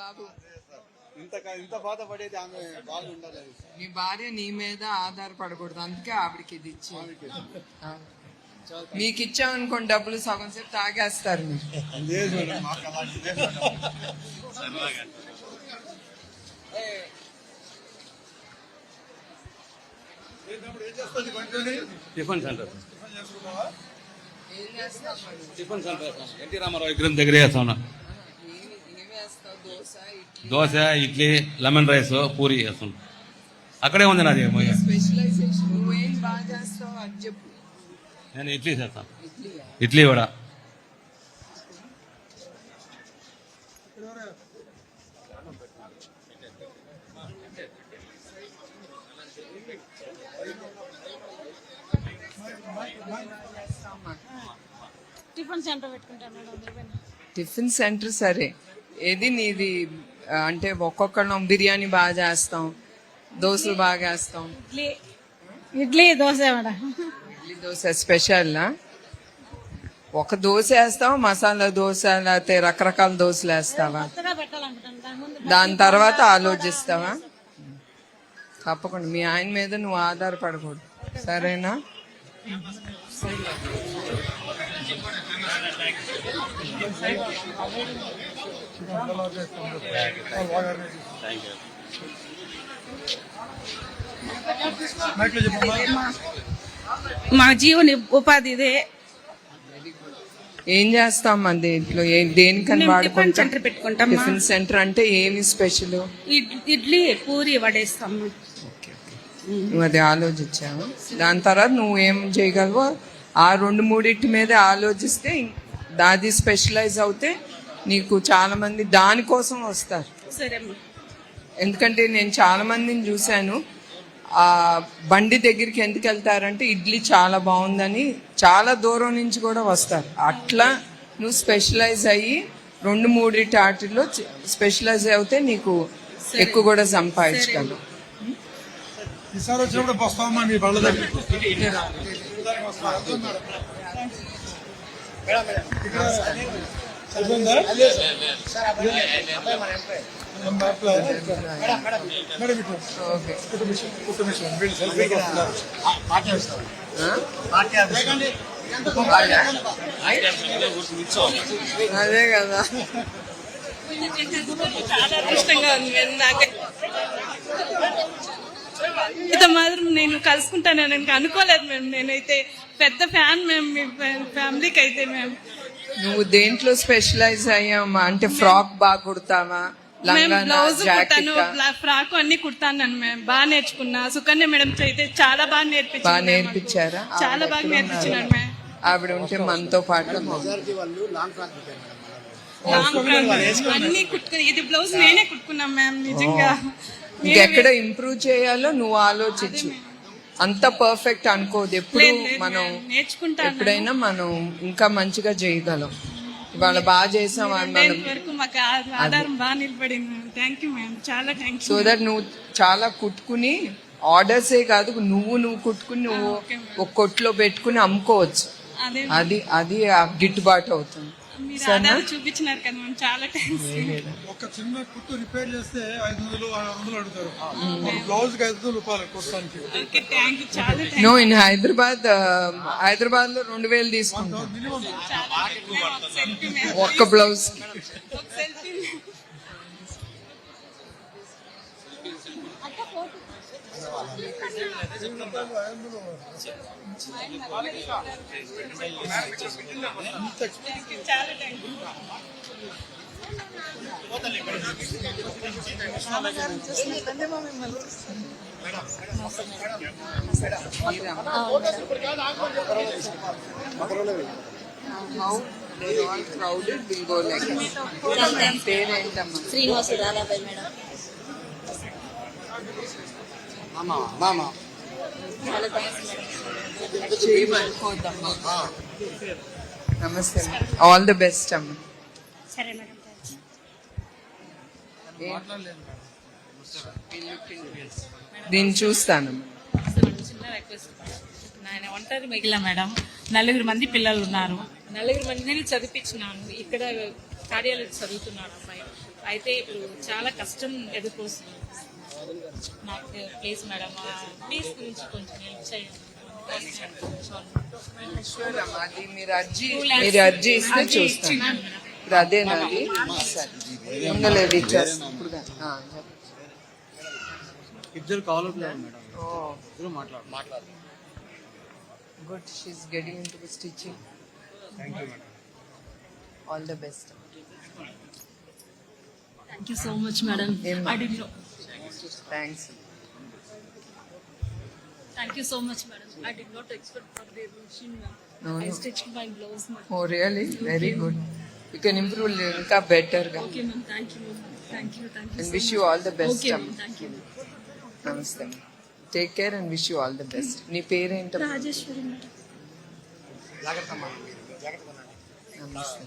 బాబు. ఇంత ఇంత బాధపడేది ఆమె బాగుండాలి నీ భార్య నీ మీద ఆధారపడకూడదు. అందుకే ఆవిడకి ఇది ఇచ్చి. మీకు ఇచ్చామనుకోండి డబ్బులు సగం సేపు తాగేస్తారు మీరు. Tiffin centre? Tiffin centre NT Ramarao విగ్రహం దగ్గర చేస్తా ఉన్నా దోశ ఇడ్లీ లెమన్ రైస్ పూరి చేస్తున్నా అక్కడే ఉంది నాది నేను ఇడ్లీ చేస్తాను. ఇడ్లీ కూడా టిఫిన్ సెంటర్ పెట్టుకుంటాను మేడం టిఫిన్ టిఫిన్ సెంటర్ సరే. ఏది నీది? అంటే ఒక్కొక్కళ్ళం బిర్యానీ బాగా చేస్తాం దోశలు బాగా వేస్తాం ఇడ్లీ. ఇడ్లీ దోశ ఇడ్లీ దోశ స్పెషల్ ఒక దోశ వేస్తావా మసాలా దోశ లేకపోతే రకరకాల దోశలు వేస్తావా? దాని తర్వాత ఆలోచిస్తావా? తప్పకుండా. మీ ఆయన మీద నువ్వు ఆధారపడకూడదు. సరేనా? మా జీవన ఉపాధి ఇదే. ఏం చేస్తాం మన దీంట్లో? ఏ- దేనికని వాడుకుంటాం? సెంటర్ పెట్టుకుంటాం టిఫిన్ సెంటర్ అంటే ఏమి స్పెషల్? ఇడ్- ఇడ్లీ పూరి వడేస్తాం నువ్వు అది ఆలోచించావు? దాని తర్వాత నువ్వు ఏం చేయగలవో? ఆ రెండు మూడింటి మీద ఆలోచిస్తే దాది స్పెషలైజ్ అవుతే నీకు చాలా మంది దానికోసం వస్తారు. సరే అమ్మా. ఎందుకంటే నేను చాలా మందిని చూశాను. ఆ బండి దగ్గరికి ఎందుకు వెళ్తారంటే ఇడ్లీ చాలా బాగుందని చాలా దూరం నుంచి కూడా వస్తారు. అట్లా నువ్వు స్పెషలైజ్ అయ్యి రెండు మూడింటి వాటిల్లో స్పెషలైజ్ అవుతే నీకు ఎక్కువ కూడా సంపాదించగలవు ఈసారి వచ్చినప్పుడు వస్తామమ్మా మీ బళ్ళ దగ్గర అయిపోయిందా? మేడం ఇటు. అదే కదా. చాలా అదృష్టంగా ఉంది నాకు. ఇంత మాత్రం నేను కలుసుకుంటానని నేను అనుకోలేదు మేము నేనైతే పెద్ద ఫ్యాన్ మేము మీ ఫ్యామిలీకి అయితే మేము నువ్వు దేంట్లో స్పెషలైజ్ అయ్యామా అంటే ఫ్రాక్ బాగా కుడతావా? మేము లంగానా బ్లౌజ్ కుట్టాను ఫ్రాక్ అన్ని కుడతాను నేను మేము బాగా నేర్చుకున్నా. సుకన్య మేడం అయితే చాలా బాగా నేర్పించారు బాగా నేర్పించారా? చాలా బాగా నేర్పించినారు మేడం ఆవిడ ఉంటే మనతో పాటు లాంగ్ ఫ్రాక్ అన్ని కుట్టుకుని ఇది బ్లౌజ్ నేనే కుట్టుకున్నాం మ్యామ్ నిజంగా. ఇంకెక్కడ ఇంప్రూవ్ చేయాలో నువ్వు ఆలోచించు. అంత పర్ఫెక్ట్ అనుకోదు. ఎప్పుడు మనం నేను నేర్చుకుంటాను. ఎప్పుడైనా మనం ఇంకా మంచిగా చేయగలం. ఇవాళ బాగా చేసాం మనం వరకు మాకు ఆధారం బాగా నిలబడింది. థ్యాంక్ యూ మ్యామ్ చాలా థ్యాంక్స్ సో దట్ నువ్వు చాలా కుట్టుకుని ఆర్డర్సే కాదు నువ్వు నువ్వు కుట్టుకుని నువ్వు ఒక కొట్లో పెట్టుకుని అమ్ముకోవచ్చు. అదే అది అది ఆ గిట్టుబాటు అవుతుంది. మీరు చూపించినారు కదా మ్యామ్ చాలా ఒక చిన్న కుట్టు రిపేర్ చేస్తే ఐదు వందలు ఆరు వందలు అడుగుతారు. బ్లౌజ్కి ఐదు వందలు రూపాయలు కుట్టడానికి. ఓకే థ్యాంక్ యూ చాలా థ్యాంక్ నో ఇన్ హైదరాబాద్ హైదరాబాద్లో రెండు వేలు తీసుకుంటాం. మినిమం. సెల్ఫీ మ్యామ్ ఒక్క బ్లౌజ్. సెల్ఫీ చాలా thank you how they all crowded will go like పేరేంటమ్మా శ్రీనివాస దాదాబాయి మేడం మామా మామా. నమస్తే ఆల్ ది బెస్ట్ అమ్మా. సరే దీన్ని చూస్తానమ్మా చిన్న రిక్వెస్ట్ ఆయన ఒంటరి మిగిలిన మేడం. నలుగురు మంది పిల్లలు ఉన్నారు. నలుగురు మందిని చదివించినాను. ఇక్కడ కార్యాలయం చదువుతున్నాడు అబ్బాయి అయితే ఇప్పుడు చాలా కష్టం ఎదుర్కొస్తుంది నాకు ప్లీజ్ మేడం ప్లీజ్ గురించి కొంచెం హెల్ప్ చేయండి. అది మీరు అర్జీ మీరు అర్జీ ఇస్తే చూస్తాను ఇప్పుడు అదేనాది సరే ఉండలేదు ఇచ్చేస్తాను ఇప్పుడు. ఇద్దరు మేడం. ఇద్దరు మాట్లాడు మాట్లాడు. Good she's getting into stitching thank you madam all the best Thank you so much, madam. Em- I didn't know. Thanks Thank you so much, madam. I did not expect for the machine. No, I no. stitched my blouse, ma'am. Oh really very good you can improve ఇంకా బెటర్గా Okay, ma'am. Thank you, ma'am. Thank you. Thank you. And so wish much. You all the best Okay, ma'am. Thank you. నమస్తే take care and wish you all the best నీ పేరేంట Rajeshwari madam నమస్తే